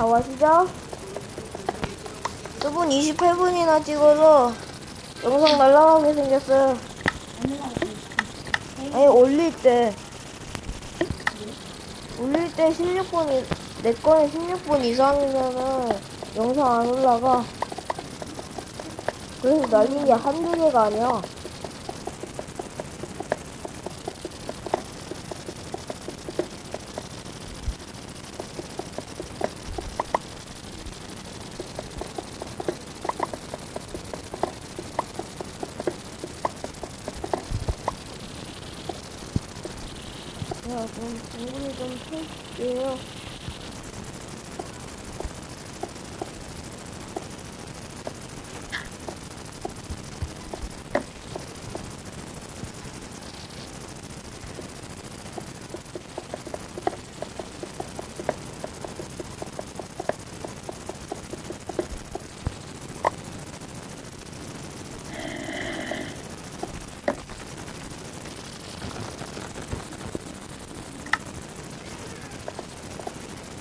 자와시죠? 2분 28분이나 찍어서 영상 날라가게 생겼어요. 아니 올릴 때 올릴 때 16분 내 거에 16분 이상이면은 영상 안 올라가. 그래서 날린 게 한두 개가 아니야. 자, 그럼 공부를 좀 할게요.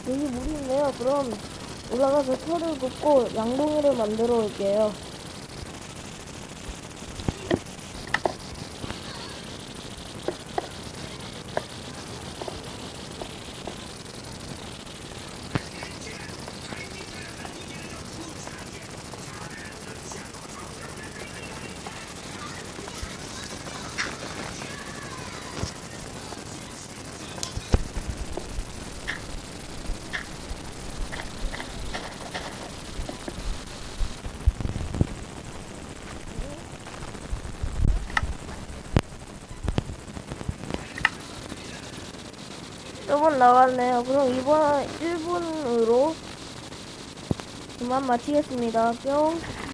여기 있네요. 그럼 올라가서 철을 굽고 양동이를 만들어 올게요. 조금 나갔네요. 그럼 이번 1분으로 그만 마치겠습니다. 뿅.